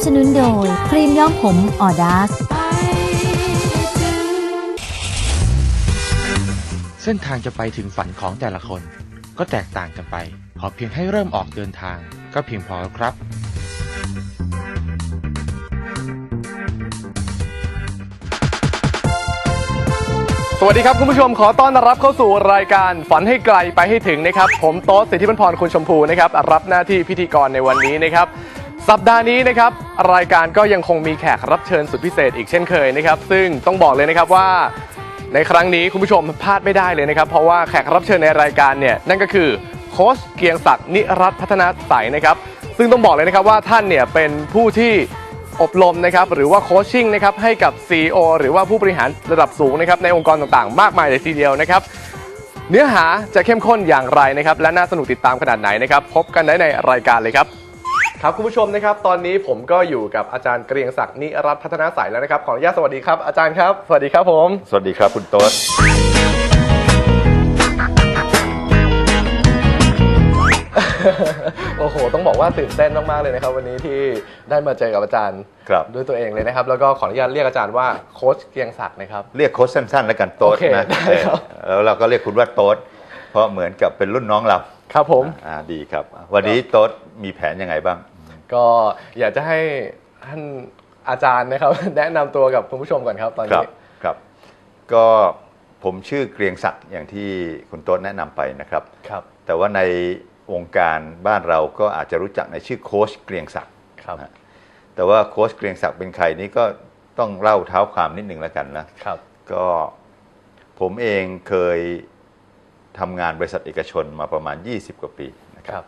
สนับสนุนโดย ครีมย้อมผมออดาสไปให้ถึงเส้นทางจะไปถึงฝันของแต่ละคน ก็แตกต่างกันไป ขอเพียงให้เริ่มออกเดินทาง ก็เพียงพอแล้วครับ สวัสดีครับคุณผู้ชมขอต้อนรับเข้าสู่รายการฝันให้ไกลไปให้ถึงนะครับ ผมโต๊ะสิทธิพันธ์พรคุณชมพูนะครับ รับหน้าที่พิธีกรในวันนี้นะครับ สัปดาห์นี้นะครับรายการก็ยังคงมีแขกรับเชิญสุดพิเศษอีกเช่นเคยนะครับ ซึ่งต้องบอกเลยนะครับว่าในครั้งนี้คุณผู้ชมพลาดไม่ได้เลยนะครับ เพราะว่าแขกรับเชิญในรายการเนี่ยนั่นก็คือโค้ชเกียงศักดิ์นิรัตพัฒนาใสนะครับ ซึ่งต้องบอกเลยนะครับว่าท่านเนี่ยเป็นผู้ที่อบรมนะครับหรือว่าโคชชิ่งนะครับให้กับ CEO หรือว่าผู้บริหารระดับสูงนะครับในองค์กรต่างๆ มากมายเลยทีเดียวนะครับ เนื้อหาจะเข้มข้นอย่างไรนะครับและน่าสนุกติดตามขนาดไหนนะครับ พบกันได้ในรายการเลยครับ ครับคุณผู้ชมนะครับตอนนี้ผมก็อยู่กับอาจารย์เกรียงศักดิ์นิรัตน์พัฒนาใสแล้วนะครับขออนุญาตสวัสดีครับอาจารย์ครับสวัสดีครับผม สวัสดีครับคุณโต๊ดโอ้โห ต้องบอกว่าตื่นเต้นมาก ๆ เลยนะครับ วันนี้ที่ได้มาเจอกับอาจารย์ครับด้วยตัวเองเลยนะครับ แล้วก็ขออนุญาตเรียกอาจารย์ว่าโค้ชเกรียงศักดิ์นะครับ เรียกโค้ชสั้นๆ แล้วกันโต๊ดโอเคนะได้ครับ เออแล้วเราก็เรียกคุณว่าโต๊ดเพราะเหมือนกับเป็นรุ่นน้องเราครับผม อ่าดีครับ วันนี้โต๊ด มีแผนยังไงบ้าง ก็อยากจะให้ท่านอาจารย์นะครับ แนะนำตัวกับคุณผู้ชมก่อนครับตอนครันี้ บครับ ก็ผมชื่อเกรียงศักดิ์อย่างที่คุณโต๊ดแนะนำไปนะครับ ครับแต่ว่าในวงการบ้านเราก็อาจจะรู้จักในชื่อโค้ชเกรียงศักดิ์ ครับนะ แต่ว่าโค้ชเกรียงศักดิ์เป็นใครนี้ก็ต้องเล่าเท้าความนิดหนึ่งแล้วกันนะ ครับ ก็ผมเองเคยทำงานบริษัทเอกชนมาประมาณ 20 กว่าปีนะคครัรับ บ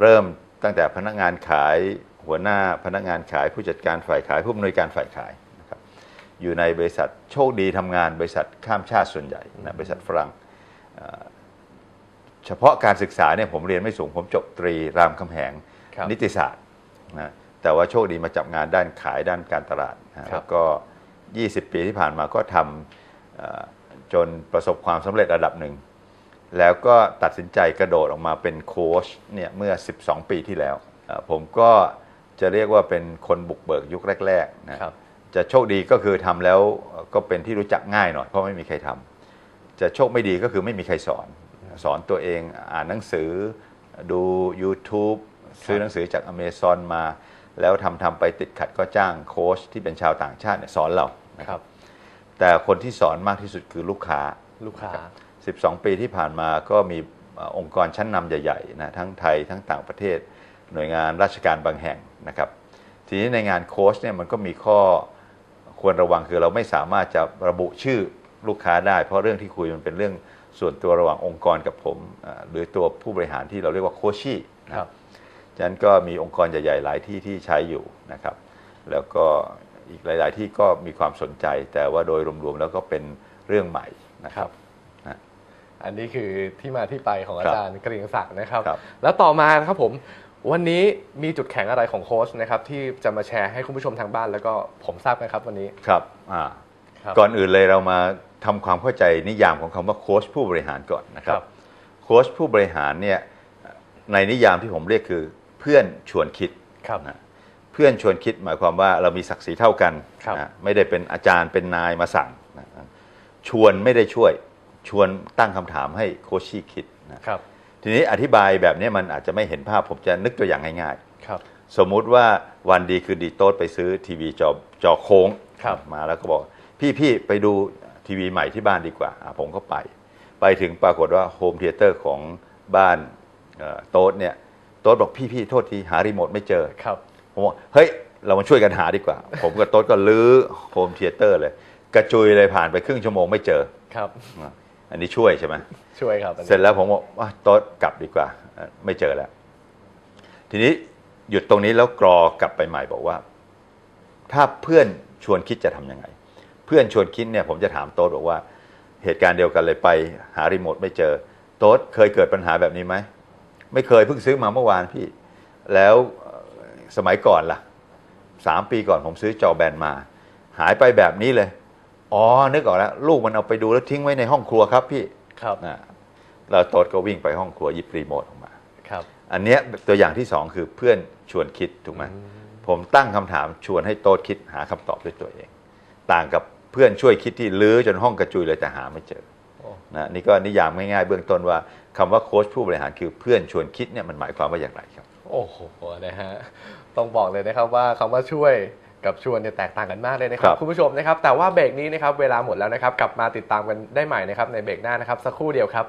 เริ่ม ตั้งแต่พนักงานขายหัวหน้าพนักงานขายผู้จัดการฝ่ายขายผู้อำนวยการฝ่ายขายนะครับอยู่ในบริษัทโชคดีทำงานบริษัทข้ามชาติส่วนใหญ่นะบริษัทฝรั่งเอ่อเฉพาะการศึกษาเนี่ยผมเรียนไม่สูงผมจบตรีรามคำแหงครับนิติศาสตร์นะแต่ว่าโชคดีมาจับงานด้านขายด้านการตลาดนะแล้วก็ 20 ปีที่ผ่านมาก็ทำเอ่อจนประสบความสำเร็จระดับหนึ่ง แล้วก็ตัดสินใจกระโดดออกมาเป็นโค้ชเนี่ยเมื่อ 12 ปีที่แล้วเอ่อผมก็จะเรียกว่าเป็นคนบุกเบิกยุคแรกๆนะครับจะโชคดีก็คือทำแล้วเอ่อก็เป็นที่รู้จักง่ายหน่อยเพราะไม่มีใครทำจะโชคไม่ดีก็คือไม่มีใครสอน สอนตัวเองอ่านหนังสือดู YouTube ซื้อหนังสือจากอเมซอนมา แล้วทำทำไปติดขัดก็จ้างโค้ชที่เป็นชาวต่างชาติเนี่ยสอนเรานะคครัรับบแต่คนที่สอนมากที่สุดคือลูกค้าลูกค้า 12 ปีที่ผ่านมาก็มีเอ่อองค์กรชั้นนำใหญ่ๆนะทั้งไทยทั้งต่างประเทศ หน่วยงานราชการบางแห่งนะครับ ทีนี้ในงานโค้ชเนี่ยมันก็มีข้อควรระวังคือเราไม่สามารถจะระบุชื่อลูกค้าได้ เพราะเรื่องที่คุยมันเป็นเรื่องส่วนตัวระหว่างองค์กรกับผมเอ่อหรือตัวผู้บริหารที่เราเรียกว่าโคชชี่นะครับฉะนั้นก็มีองค์กรใหญ่ๆหลายที่ที่ใช้อยู่นะครับ แล้วก็อีกหลาย ๆ ที่ก็มีความสนใจ แต่ว่าโดยรวมๆแล้วก็เป็นเรื่องใหม่นะครับ อันนี้คือที่มาที่ไปของอาจารย์เกรียงศักดิ์นะครับ ครับ แล้วต่อมานะครับผมวันนี้มีจุดแข็งอะไรของโค้ชนะครับที่จะมาแชร์ให้คุณผู้ชมทางบ้านแล้วก็ผมทราบกันครับวันนี้ ครับอ่าครับก่อนอื่นเลยเรามาทำความเข้าใจนิยามของคำว่าโค้ชผู้บริหารก่อนนะครัครับ บโค้ชผู้บริหารเนี่ยในนิยามที่ผมเรียกคือเพื่อนชวนคิด ครับ นะเพื่อนชวนคิดหมายความว่าเรามีศักดิ์ศรีเท่ากันครับ นะไม่ได้เป็นอาจารย์เป็นนายมาสั่งนะชวนไม่ได้ช่วย ชวนตั้งคำถามให้โคชชี่คิดนะครับ ทีนี้อธิบายแบบนี้มันอาจจะไม่เห็นภาพผมจะนึกตัวอย่างง่ายๆครับ สมมุติว่าวันดีคือดีโต๊ดไปซื้อทีวีจอจอโค้งครับมาแล้วก็บอก พี่พี่ไปดูทีวีใหม่ที่บ้านดีกว่าอะผมก็ไป ไปถึงปรากฏว่าโฮมเทเตอร์ของบ้านเอ่อโต๊ดเนี่ยโต๊ดบอกพี่พี่โทษทีหารีโมทไม่เจอครับผมบอกเฮ้ยเรามาช่วยกันหาดีกว่า ผมกับโต๊ดก็ลื้อโฮมเทเตอร์เลย กระจุยเลยผ่านไปครึ่งชั่วโมงไม่เจอครับ อะอันนี้ช่วยใช่ไหมช่วยครับอันนี้เสร็จแล้วผมบอกว่าโต๊ดกลับดีกว่าเอ่อไม่เจอแล้ว ทีนี้หยุดตรงนี้แล้วกรอกลับไปใหม่บอกว่า ถ้าเพื่อนชวนคิดจะทำยังไง เพื่อนชวนคิดเนี่ยผมจะถามโต๊ดบอกว่า เหตุการณ์เดียวกันเลยไป หารีโมทไม่เจอ โต๊ดเคยเกิดปัญหาแบบนี้ไหมไม่เคยเพิ่งซื้อมาเมื่อวานพี่ แล้วเอ่อสมัยก่อนล่ะสามปีก่อนผมซื้อจอแบนมา หายไปแบบนี้เลย อ๋อ นึกออกแล้ว ลูกมันเอาไปดูแล้วทิ้งไว้ในห้องครัวครับพี่ครับนะแล้วโต๊ดก็วิ่งไปห้องครัวหยิบรีโมทออกมาครับ อันเนี้ยตัวอย่างที่สองคือเพื่อนชวนคิดถูกไหมผมตั้งคำถามชวนให้โต๊ดคิดหาคำตอบด้วยตัวเอง ต่างกับเพื่อนช่วยคิดที่ลื้อจนห้องกระจุยเลยแต่หาไม่เจอโอ้นะนี่ก็นิยามง่ายๆเบื้องต้นว่าคำว่าโค้ชผู้บริหารคือเพื่อนชวนคิดเนี่ยมันหมายความว่าอย่างไรครับ โอ้โหนะฮะต้องบอกเลยนะครับว่าคำว่าช่วย กับชวนเนี่ยแตกต่างกันมากเลยนะครัครับบคุณผู้ชมนะครับ แต่ว่าเบรกนี้นะครับเวลาหมดแล้วนะครับ กลับมาติดตามกันได้ใหม่นะครับในเบรกหน้านะครับ สักครู่เดียวครับ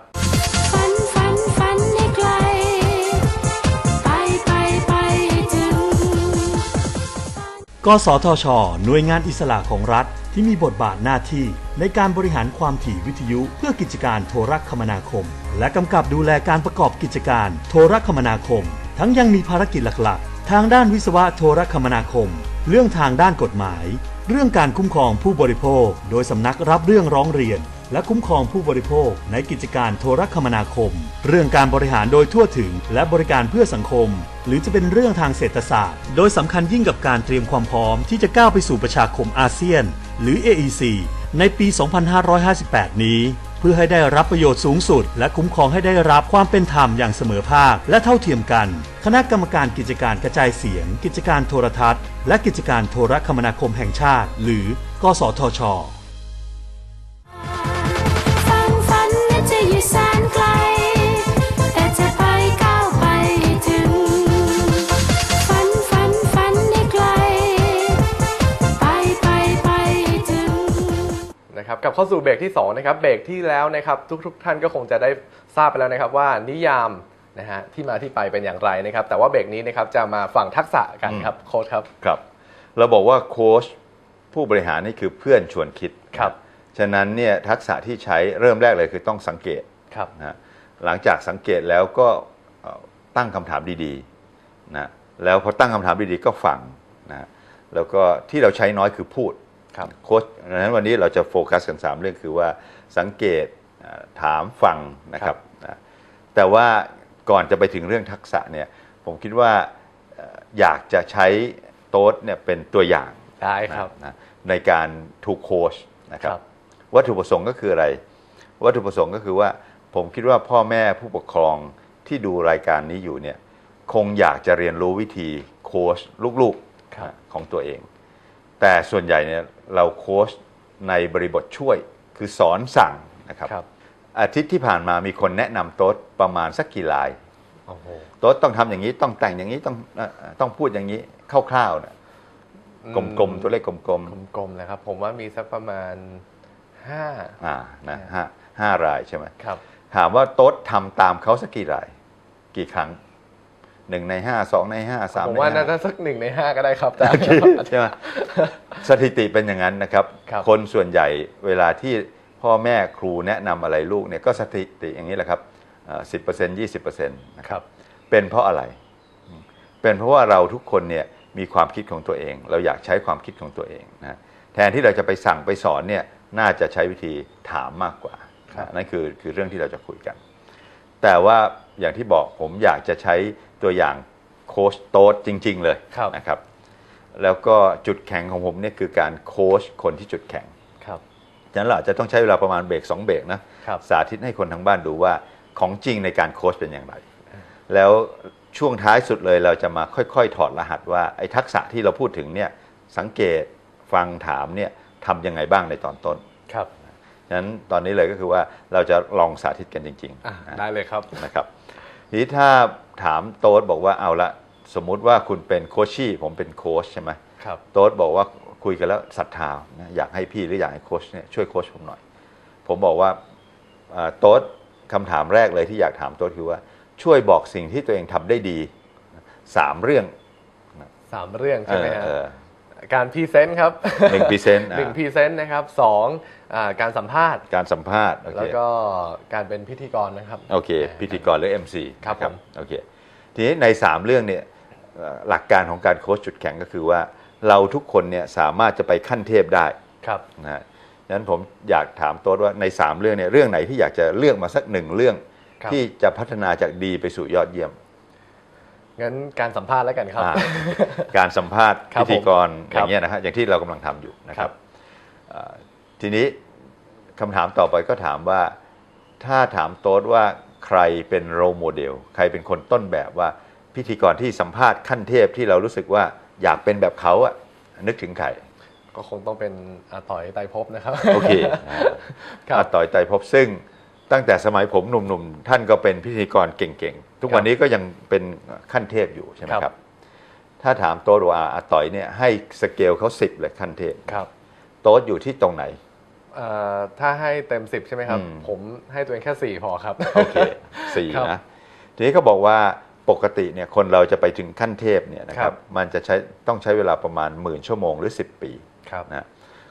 ฝันฝันฝันให้ไกลไปไปไปให้ถึงกสทช หน่วยงานอิสระของรัฐที่มีบทบาทหน้าที่ในการบริหารความถี่วิทยุ เพื่อกิจการโทรคมนาคม และกำกับดูแลการประกอบกิจการโทรคมนาคม ทั้งยังมีภารกิจหลักๆ ทางด้านวิศวะโทรคมนาคม เรื่องทางด้านกฎหมาย เรื่องการคุ้มครองผู้บริโภค โดยสำนักรับเรื่องร้องเรียน และคุ้มครองผู้บริโภค ในกิจการโทรคมนาคม เรื่องการบริหารโดยทั่วถึง และบริการเพื่อสังคม หรือจะเป็นเรื่องทางเศรษฐศาสตร์ โดยสำคัญยิ่งกับการเตรียมความพร้อมที่จะก้าวไปสู่ประชาคมอาเซียน หรือ AEC ในปี 2558 นี้ พื่อให้ได้รับประโยชน์สูงสุด และคุ้มครองให้ได้รับความเป็นธรรมอย่างเสมอภาค และเท่าเทียมกัน คณะกรรมการกิจการกระจายเสียง กิจการโทรทัศน์ และกิจการโทรคมนาคมแห่งชาติ หรือ กสทช นะครับกลับเข้าสู่เบรกที่2นะครับเบรกที่แล้วนะครับทุกๆท่านก็คงจะได้ทราบไปแล้วนะครับว่านิยามนะฮะที่มาที่ไปเป็นอย่างไรนะครับ แต่ว่าเบรกนี้นะครับจะมาฟังทักษะกันครับโค้ชครับครับเราบอกว่าโค้ชผู้บริหารนี่คือเพื่อนชวนคิดครับฉะนั้นเนี่ยทักษะที่ใช้เริ่มแรกเลยคือต้องสังเกตครับนะฮะหลังจากสังเกตแล้วก็เอ่อตั้งคำถามดีๆนะแล้วพอตั้งคำถามดีๆก็ฟังนะแล้วก็ที่เราใช้น้อยคือพูด ครับโค้ชดังนั้นวันนี้เราจะโฟกัสกัน 3 เรื่องคือว่าสังเกตเอ่อถามฟังนะครับนะแต่ว่าก่อนจะไปถึงเรื่องทักษะเนี่ยผมคิดว่าเอ่ออยากจะใช้โต๊ดเนี่ยเป็นตัวอย่างได้ครับนะในการถูกโค้ชนะครัครับบวัตถุประสงค์ก็คืออะไร วัตถุประสงค์ก็คือว่า ผมคิดว่าพ่อแม่ผู้ปกครองที่ดูรายการนี้อยู่เนี่ยคงอยากจะเรียนรู้วิธีโค้ชลูกครับๆของตัวเอง แต่ส่วนใหญ่เนี่ยเราโค้ชในบริบทช่วย คือสอนสั่งนะครับครับอาทิตย์ที่ผ่านมามีคนแนะนำโต๊ดประมาณสักกี่ลายโอ้โหโต๊ดต้องทำอย่างนี้ต้องแต่งอย่างนี้ต้องเอ่อต้องพูดอย่างนี้คร่าวๆนะกลมๆตัวเลขกลมๆกลมๆนะครับ ผมว่ามีสักประมาณ5อ่านะห้าห้ารายใช่ไหมครับ ถามว่าโต๊ดทำตามเขาสักกี่ราย กี่ครั้ง หนึ่งในห้าสองในห้าสามผมในว่าห้าน่าจะสักหนึ่งใน5ก็ได้ครับอาจารย์ใช่ไหมสถิติเป็นอย่างนั้นนะครับ ครับคนส่วนใหญ่เวลาที่พ่อแม่ครูแนะนำอะไรลูกเนี่ยก็สถิติอย่างนี้แหละครับสิบเปอร์เซ็นต์ยี่สิบเปอร์เซ็นต์นะคครับรับ เป็นเพราะอะไร เป็นเพราะว่าเราทุกคนเนี่ยมีความคิดของตัวเอง เราอยากใช้ความคิดของตัวเองนะแทนที่เราจะไปสั่งไปสอนเนี่ยน่าจะใช้วิธีถามมากกว่าครับ นะนั่นคือคือเรื่องที่เราจะคุยกัน แต่ว่า อย่างที่บอกผมอยากจะใช้ตัวอย่างโค้ชโต๊ดจริง ๆ เลยครับนะครับ แล้วก็จุดแข็งของผมเนี่ยคือการโค้ชคนที่จุดแข็งครับฉะนั้นเราอาจจะต้องใช้เวลาประมาณเบรกสองเบรกนะครับสาธิตให้คนทั้งบ้านดูว่าของจริงในการโค้ชเป็นอย่างไร แล้วช่วงท้ายสุดเลยเราจะมาค่อยๆ ถอดรหัสว่าไอ้ทักษะที่เราพูดถึงเนี่ยสังเกตฟังถามเนี่ยทำยังไงบ้างในตอนต้นครับฉะนั้นตอนนี้เลยก็คือว่าเราจะลองสาธิตกันจริงอะๆนะได้เลยครับนะครับ ทีนี้ถ้าถามโต๊ดบอกว่าเอาละสมมุติว่าคุณเป็นโคชชี่ผมเป็นโค้ชใช่ไหมครับโต๊ดบอกว่าคุยกันแล้วศรัทธานะอยากให้พี่หรืออยากให้โค้ชเนี่ยช่วยโค้ชผมหน่อย ผมบอกว่าอ่าโต๊ดคำถามแรกเลยที่อยากถามโต๊ดคือว่าช่วยบอกสิ่งที่ตัวเองทำได้ดีสามเรื่องสามเรื่องใช่ไหมฮะเออ การพรีเซนต์ครับหนึ่ง present อ่าหนึ่งพรีเซนต์นะครับสองอ่าการสัมภาษณ์ การสัมภาษณ์โอเคแล้วก็การเป็นพิธีกรนะครับ โอเค พิธีกรหรือ MC ครับนะผมโอเคทีนี้ใน 3 เรื่องเนี่ยเอ่อหลักการของการโค้ชจุดแข็งก็คือว่าเราทุกคนเนี่ยสามารถจะไปขั้นเทพได้ครับนะฮะดังนั้นผมอยากถามโต๊ดว่าใน 3 เรื่องเนี่ยเรื่องไหนที่อยากจะเลือกมาสักหนึ่งเรื่องครับที่จะพัฒนาจากดีไปสู่ยอดเยี่ยม งั้นการสัมภาษณ์แล้วกันครับอ่าการสัมภาษณ์ครับพิธีกรผมอย่างเงี้ยนะฮะอย่างที่เรากำลังทำอยู่นะคครัรับบเอ่อทีนี้คำถามต่อไปก็ถามว่า ถ้าถามโต๊ดว่าใครเป็นโรโมเดล ใครเป็นคนต้นแบบว่าพิธีกรที่สัมภาษณ์ขั้นเทพที่เรารู้สึกว่าอยากเป็นแบบเขาอะนึกถึงใครก็คงต้องเป็นอาต่อยไตรภพนะครับ โอเคนะฮะครับอาต่อยไตรภพซึ่ง ตั้งแต่สมัยผมหนุ่มๆท่านก็เป็นพิธีกรเก่งๆ ทุกวันนี้ก็ยังเป็นขั้นเทพอยู่ใช่ไหมครับครับถ้าถามโต๊ดว่าอาต่อยเนี่ยให้สเกลเขาสิบเลยขั้นเทพครับโต๊ดอยู่ที่ตรงไหนเอ่อถ้าให้เต็ม10ใช่ไหมครับอืมผมให้ตัวเองแค่4พอครับโอเคสี่ครับนะทีนี้เขาบอกว่าปกติเนี่ยคนเราจะไปถึงขั้นเทพเนี่ยนะคครัรับบมันจะใช้ต้องใช้เวลาประมาณหมื่นชั่วโมงหรือ 10 ปีครับนะ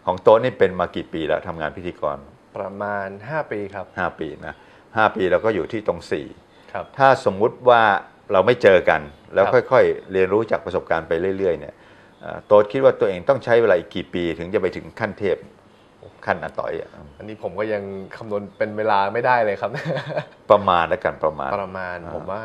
ของโต๊ดนี่เป็นมากี่ปีแล้วทำงานพิธีกร ประมาณ 5 ปีครับ 5 ปีนะ5ปีเราก็อยู่ที่ตรง 4 ครับ ถ้าสมมุติว่าเราไม่เจอกัน แล้วครับค่อยๆ เรียนรู้จากประสบการณ์ไปเรื่อย ๆ เนี่ยเอ่อโต๊ดคิดว่าตัวเองต้องใช้เวลาอีกกี่ปีถึงจะไปถึงขั้นเทพขั้นอาต่อยอะอันนี้ผมก็ยังคำนวณเป็นเวลาไม่ได้เลยครับ ประมาณแล้วกันประมาณ ประมาณอ่าผมว่า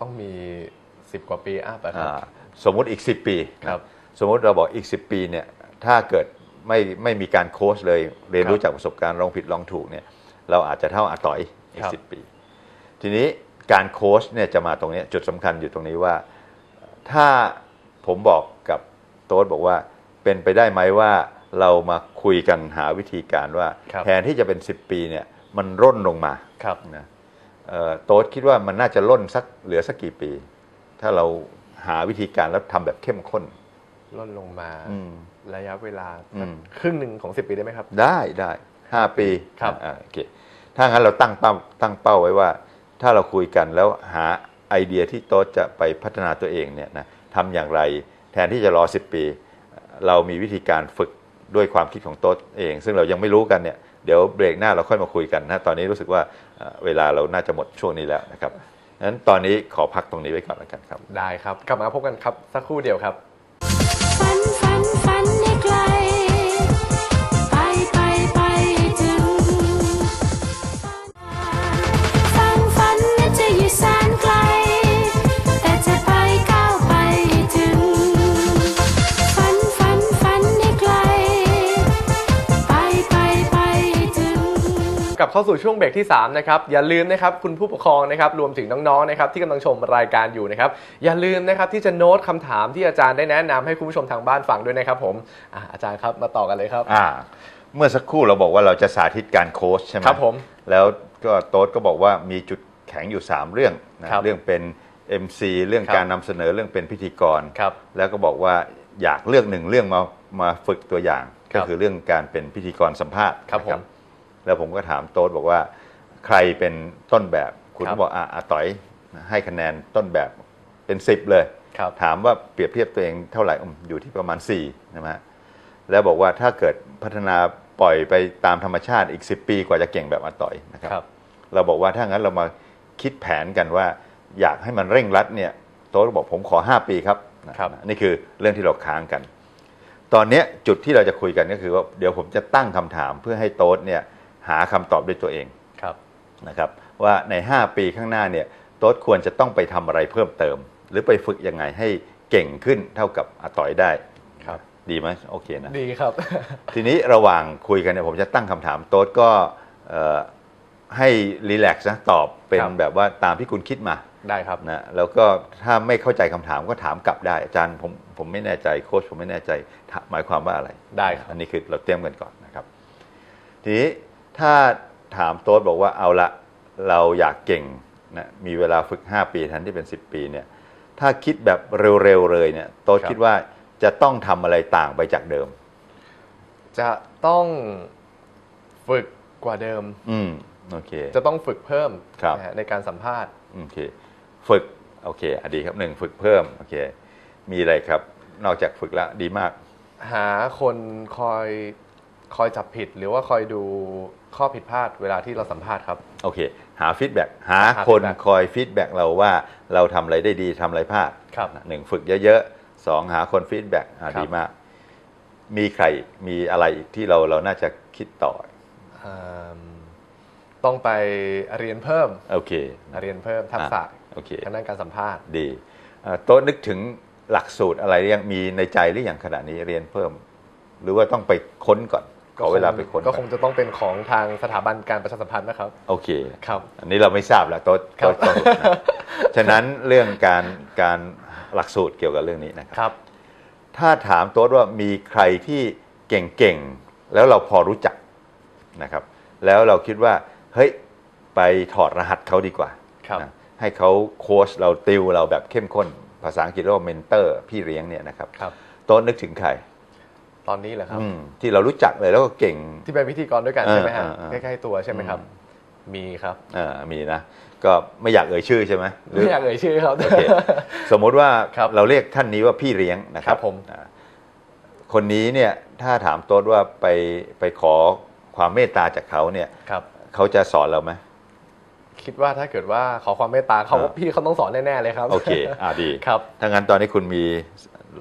ต้องมี10กว่าปีอัพอะครับอ่าสมมุติอีก10ปีครับ สมมุติเราบอกอีก10ปีเนี่ย ถ้าเกิด ไม่ไม่มีการโค้ชเลย เรียนรู้ครับจากประสบการณ์ลองผิดลองถูกเนี่ยเราอาจจะเท่าอาต่อยอีคกรับสิปี ทีนี้การโค้ชเนี่ยจะมาตรงเนี้ยจุดสำคัญอยู่ตรงนี้ว่า ถ้าผมบอกกับโต๊ดบอกว่าเป็นไปได้ไหมว่าเรามาคุยกันหาวิธีการว่าครับแทนที่จะเป็น 10 ปีเนี่ยมันร่นลงมาครับนะเอ่อโต๊ดคิดว่ามันน่าจะล่นสักเหลือสักกี่ปี ถ้าเราหาวิธีการแล้วทำแบบเข้มข้น ลดลงมาอืม ระยะเวลาอืม ครึ่งหนึ่งของ 10 ปีได้ไหมครับ ได้ได้ห้าปีครับ อ่าโอเคถ้างั้นเราตั้งเป้าตั้งเป้าไว้ว่า ถ้าเราคุยกันแล้วหาไอเดียที่โต๊ดจะไปพัฒนาตัวเองเนี่ยนะทำอย่างไรแทนที่จะรอ 10 ปี เรามีวิธีการฝึกด้วยความคิดของโต๊ดเอง ซึ่งเรายังไม่รู้กันเนี่ยเดี๋ยวเบรกหน้าเราค่อยมาคุยกันนะตอนนี้รู้สึกว่าเอ่อเวลาเราน่าจะหมดช่วงนี้แล้วนะครับงั้นตอนนี้ขอพักตรงนี้ไว้ก่อนแล้วกันครับ ได้ครับ กลับมาพบกันครับสักครู่เดียวครับฝั น ลับเข้าสู่ช่วงเบรกที่3นะครับอย่าลืมนะครับคุณผู้ปกครองนะครับรวมถึงน้องๆนะครับที่กำลังชมรายการอยู่นะครับอย่าลืมนะครับที่จะโน้ตคำถามที่อาจารย์ได้แนะนำให้คุณผู้ชมทางบ้านฟังด้วยนะครับผมอะอาจารย์ครับมาต่อกันเลยครับ อ่าเมื่อสักครู่เราบอกว่าเราจะสาธิตการโค้ชใช่ไหมครับผมแล้วก็โต๊ดก็บอกว่ามีจุดแข็งอยู่ 3 เรื่องนะครับ เรื่องเป็น MC เรื่องครับการนำเสนอเรื่องเป็นพิธีกร ครับ แล้วก็บอกว่าอยากเลือกหนึ่งเรื่องมามาฝึกตัวอย่าง ครัก็บคือเรื่องการเป็นพิธีกรสัมภาษณ์ครับนะผม แล้วผมก็ถามโต๊ดบอกว่า ใครเป็นต้นแบบคุณครับก็บอกอะอาต่อยให้คะแนนต้นแบบเป็น10เลยครับถามว่าเปรียบเทียบตัวเองเท่าไหร่อืมอยู่ที่ประมาณ4นะฮะแล้วบอกว่าถ้าเกิดพัฒนาปล่อยไปตามธรรมชาติอีก 10 ปีกว่าจะเก่งแบบอาต่อยนะครับครับเราบอกว่าถ้างั้นเรามาคิดแผนกันว่า อยากให้มันเร่งรัดเนี่ยโต๊ดก็บอกผมขอ 5 ปีครับนะครับนี่คือเรื่องที่เราค้างกัน ตอนเนี้ยจุดที่เราจะคุยกันก็คือว่าเดี๋ยวผมจะตั้งคำถามเพื่อให้โต๊ดเนี่ย หาคำตอบด้วยตัวเองครับนะครับว่าใน 5 ปีข้างหน้าเนี่ยโต๊ดควรจะต้องไปทำอะไรเพิ่มเติม หรือไปฝึกยังไงให้เก่งขึ้นเท่ากับอาต่อยได้ครับดีไหมโอเคนะ ดีครับ ทีนี้ระหว่างคุยกันเนี่ยผมจะตั้งคำถามโต๊ดก็เอ่อให้รีแลกซ์นะตอบเป็นครับแบบว่าตามที่คุณคิดมาได้ครับนะแล้วก็ถ้าไม่เข้าใจคำถามก็ถามกลับได้ อาจารย์ผมผมไม่แน่ใจโค้ชผมไม่แน่ใจถามหมายความว่าอะไรได้ครับอันนี้คือเราเตรียมกันก่อนนะครับ ทีนี้ ถ้าถามโต๊ดบอกว่าเอาละเราอยากเก่งนะมีเวลาฝึก 5 ปีแทนที่เป็น 10 ปีเนี่ยถ้าคิดแบบเร็วๆเลยเนี่ยโต๊ดครับคิดว่าจะต้องทำอะไรต่างไปจากเดิม จะต้องฝึกกว่าเดิม อืมโอเค จะต้องฝึกเพิ่มครับนะฮะในการสัมภาษณ์โอเค ฝึกโอเคอะดีครับหนึ่งฝึกเพิ่มโอเค มีอะไรครับ นอกจากฝึกแล้วดีมาก หาคนคอยคอยจับผิดหรือว่าคอยดู ข้อผิดพลาดเวลาที่เราสัมภาษณ์ครับ โอเค หาฟีดแบ็กหาหาคน feedback คอยฟีดแบ็กเราว่าเราทำอะไรได้ดีทำอะไรพลาดครับ หนึ่งฝึกเยอะๆสองหาคนฟีดแบ็กครับ ดีมาก มีใครมีอะไรอีกที่เราเราน่าจะคิดต่ออืมต้องไปเรียนเพิ่มโอเคเรียนเพิ่มทักษะอะโอเค ทางด้านการสัมภาษณ์ ดีเอ่อโต๊ะนึกถึงหลักสูตรอะไรหรือยังมีในใจหรืออย่างขณะนี้เรียนเพิ่ม หรือว่าต้องไปค้นก่อน ขอเวลาไปค้นก็ก่อนคงจะต้องเป็นของทางสถาบันการประชาสัมพันธ์นะครับ โอเคครับ อันนี้เราไม่ทราบแล้วโต๊ะครับโต๊ะโต๊ะนะฉะนั้นเรื่องการการหลักสูตรเกี่ยวกับเรื่องนี้นะครับครับถ้าถามโต๊ดว่ามีใครที่เก่งๆแล้วเราพอรู้จักนะครับ แล้วเราคิดว่าเฮ้ยไปถอดรหัสเขาดีกว่าครับนะให้เขาโค้ชเราติวเราแบบเข้มข้น ภาษาอังกฤษเรียกว่าเมนเตอร์พี่เลี้ยงเนี่ยนะครับครับโต๊ดนึกถึงใคร ตอนนี้เหรอครับ อืมที่เรารู้จักเลยแล้วก็เก่ง ที่เป็นพิธีกรด้วยกันเออใช่ไหมฮะเออเออใกล้ๆตัวใช่ไหมครับ มีครับเอ่อมีนะ ก็ไม่อยากเอ่ยชื่อใช่ไหมหรือไม่อยากเอ่ยชื่อครับ โอเค สมมุติว่าครับเราเรียกท่านนี้ว่าพี่เลี้ยงนะครัครับบผม อ่าคนนี้เนี่ยถ้าถามโต๊ดว่าไปไปขอความเมตตาจากเขาเนี่ยครับ เขาจะสอนเราไหม คิดว่าถ้าเกิดว่าขอความเมตตาเขาอ่า พี่เขาต้องสอนแน่ๆเลยครับ โอเค อ่าดีครับ ถ้างั้นตอนนี้คุณมี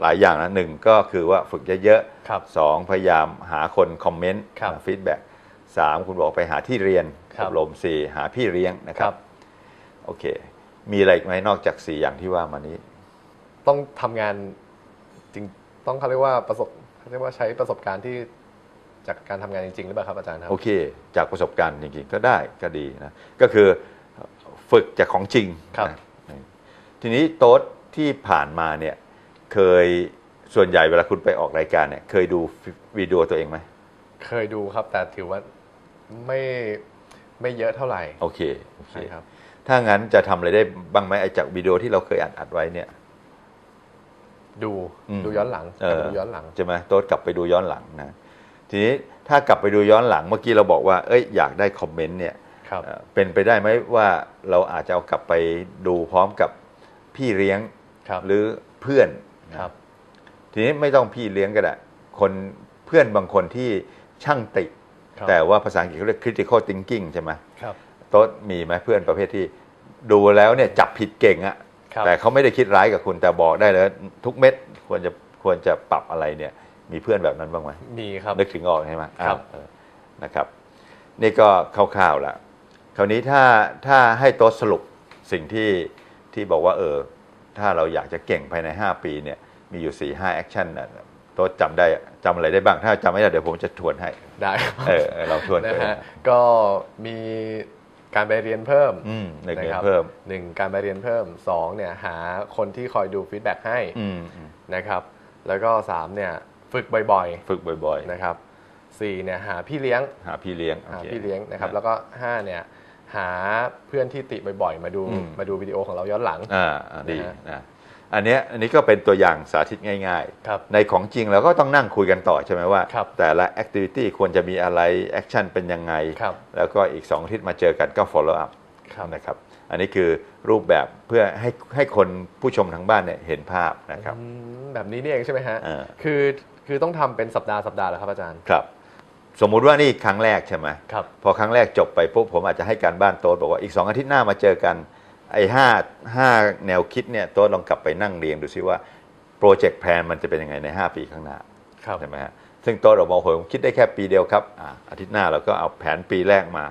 หลายอย่างนะหนึ่งก็คือว่าฝึกเยอะครับๆสองพยายามหาคนคอมเมนต์ครับฟีดแบ็กสามคุณบอกไปหาที่เรียนครับอบรมสี่หาพี่เลี้ยงนะคครัรับบโอเค มีอะไรอีกไหมนอกจากสี่อย่างที่ว่ามานี้ ต้องทำงานจริงต้องเขาเรียกว่าประสบเขาเรียกว่าใช้ประสบการณ์ที่จากการทำงานจริงๆหรือเปล่าครับอาจารย์ครับโอเค จากประสบการณ์จริงๆก็ได้ก็ดีนะก็คือฝึกจากของจริงครับนะทีนี้โต๊ดที่ผ่านมาเนี่ย เคยส่วนใหญ่เวลาคุณไปออกรายการเนี่ย เคยดูวิดีโอตัวเองไหมเคยดูครับ แต่ถือว่าไม่ไม่เยอะเท่าไหร่ โอเคโอเคใช่ครับ ถ้างั้นจะทำอะไรได้บ้างไหมไอ้จากวิดีโอที่เราเคยอัดอัดไว้เนี่ย ดูอืมดูย้อนหลังเอกลับอไปดูย้อนหลัง ใช่ไหมโต๊ดกลับไปดูย้อนหลังนะ ทีนี้ถ้ากลับไปดูย้อนหลังเมื่อกี้เราบอกว่าเอ้ยอยากได้คอมเมนต์เนี่ย ครับ เอ่อเป็นไปได้ไหมว่าเราอาจจะเอากลับไปดูพร้อมกับพี่เลี้ยงครับ หรือเพื่อนนะ ครับ ทีนี้ไม่ต้องพี่เลี้ยงก็ได้คนเพื่อนบางคนที่ช่างติครับแต่ว่าภาษาอังกฤษเขาเรียก critical thinking ใช่ไหมครับโต๊ดมีไหมเพื่อนประเภทที่ดูแล้วเนี่ยจับผิดเก่งอะครับแต่เขาไม่ได้คิดร้ายกับคุณแต่บอกได้เลยว่าทุกเม็ดควรจะควรจะปรับอะไรเนี่ย มีเพื่อนแบบนั้นบ้างไหมมีครับนึกถึงออกใช่ไหมครับอ่าเออนะครับ นี่ก็คร่าวๆแล้วคราวนี้ถ้าถ้าให้โต๊ดสรุปสิ่งที่ที่บอกว่าเออ ถ้าเราอยากจะเก่งภายใน 5 ปีเนี่ย มีอยู่4ี่ห้าแอคชั่นนะโต๊ดจำได้จำอะไรได้บ้าง ถ้าจำไม่ได้เดี๋ยวผมจะทวนให้ ได้ครับเออเออเราทวนนะกันฮะก็มีการไปเรียนเพิ่มอืมหนึ่งเรียะนครับเพิ่มหนึ่งการไปเรียนเพิ่มสองเนี่ยหาคนที่คอยดูฟีดแบ็กให้อืมอืมนะครับ แล้วก็สามเนี่ยฝึกบ่อยฝึกบ่อยๆนะครับสี่เนี่ยหาพี่เลี้ยงๆหาพี่เลี้ยงโอหาคพี่เลี้ยงนะครับ แล้วก็ห้าเนี่ยหาเพื่อนที่ติบ่อยๆ มาดูอืมมาดูวิดีโอของเราย้อนหลังอ่าอ่าดีนะฮะนะ อันเนี้ยอันนี้ก็เป็นตัวอย่างสาธิตง่ายครับ ๆ ในของจริงเราก็ต้องนั่งคุยกันต่อใช่ไหมว่า ครับ แต่ละแอคทิวิตี้ควรจะมีอะไรแอคชั่นเป็นยังไง ครับ แล้วก็อีก 2 อาทิตย์มาเจอกันก็ follow up ครับ นะครับ อันนี้คือรูปแบบเพื่อให้ให้คนผู้ชมทางบ้านเนี่ยเห็นภาพนะครับอืมแบบนี้นี่เองใช่ไหมฮะเออคือคือต้องทำเป็นสัปดาห์สัปดาห์เหรอครับอาจารย์ ครับ สมมุติว่านี่ครั้งแรกใช่ไหมครับ พอครั้งแรกจบไปปุ๊บผมอาจจะให้การบ้านโต๊ดบอกว่าอีก 2 อาทิตย์หน้ามาเจอกัน ไอ้ห้าห้าแนวคิดเนี่ยโต๊ดลองกลับไปนั่งเรียงดูซิว่าโปรเจกต์แพลนมันจะเป็นยังไงใน 5 ปีข้างหน้าครับใช่ไหมฮะซึ่งโต๊ดเราบอกโหผมคิดได้แค่ปีเดียวครับอ่าอาทิตย์หน้าเราก็เอาแผนปีแรกมา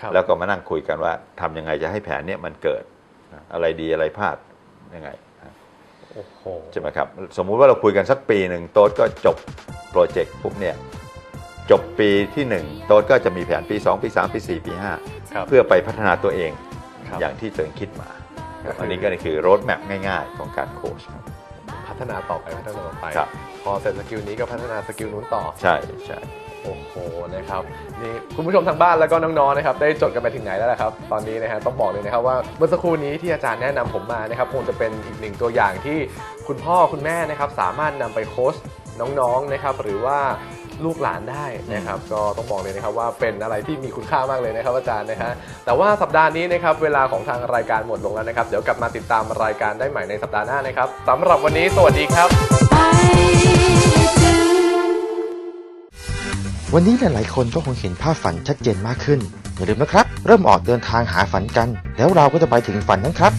ครับแล้วก็มานั่งคุยกันว่าทำยังไงจะให้แผนเนี้ยมันเกิดนะอะไรดีอะไรพลาดยังไงนะโอ้โหใช่ไหมครับ สมมุติว่าเราคุยกันสักปีหนึ่งโต๊ดก็จบโปรเจกต์ปุ๊บเนี่ยจบปีที่หนึ่งโต๊ดก็จะมีแผนปี 2 ปี 3 ปี 4 ปีครับ5เพื่อไปพัฒนาตัวเองครับ อย่างที่ตัวเองคิดมาก็คืออัอันนี้ก็คือโรดแมพง่ายๆ ของการโค้ชครับพัฒนาต่อไปพัฒนาต่อไปครับพอเสร็จสกิลนี้ก็พัฒนาสกิลนู้นต่อ ใช่ใช่โอ้โหนะครับนี่คุณผู้ชมทางบ้านแล้วก็น้องๆนะครับได้จดกันไปถึงไหนแล้วล่ะครับ ตอนนี้นะฮะต้องบอกเลยนะครับว่าเมื่อสักครู่นี้ที่อาจารย์แนะนำผมมานะครับคงจะเป็นอีกหนึ่งตัวอย่างที่คุณพ่อคุณแม่นะครับสามารถนำไปโค้ชน้องๆนะครับหรือว่า ลูกหลานได้นะครับ ก็ต้องบอกเลยนะครับว่าเป็นอะไรที่มีคุณค่ามากเลยนะครับอาจารย์นะฮะแต่ว่าสัปดาห์นี้นะครับเวลาของทางรายการหมดลงแล้วนะครับ เดี๋ยวกลับมาติดตามรายการได้ใหม่ในสัปดาห์หน้านะครับสำหรับวันนี้สวัสดีครับ วันนี้หลายๆคนก็คงเห็นภาพฝันชัดเจนมากขึ้นอย่าลืมนะครับ เริ่มออกเดินทางหาฝันกัน แล้วเราก็จะไปถึงฝันนั้นครับ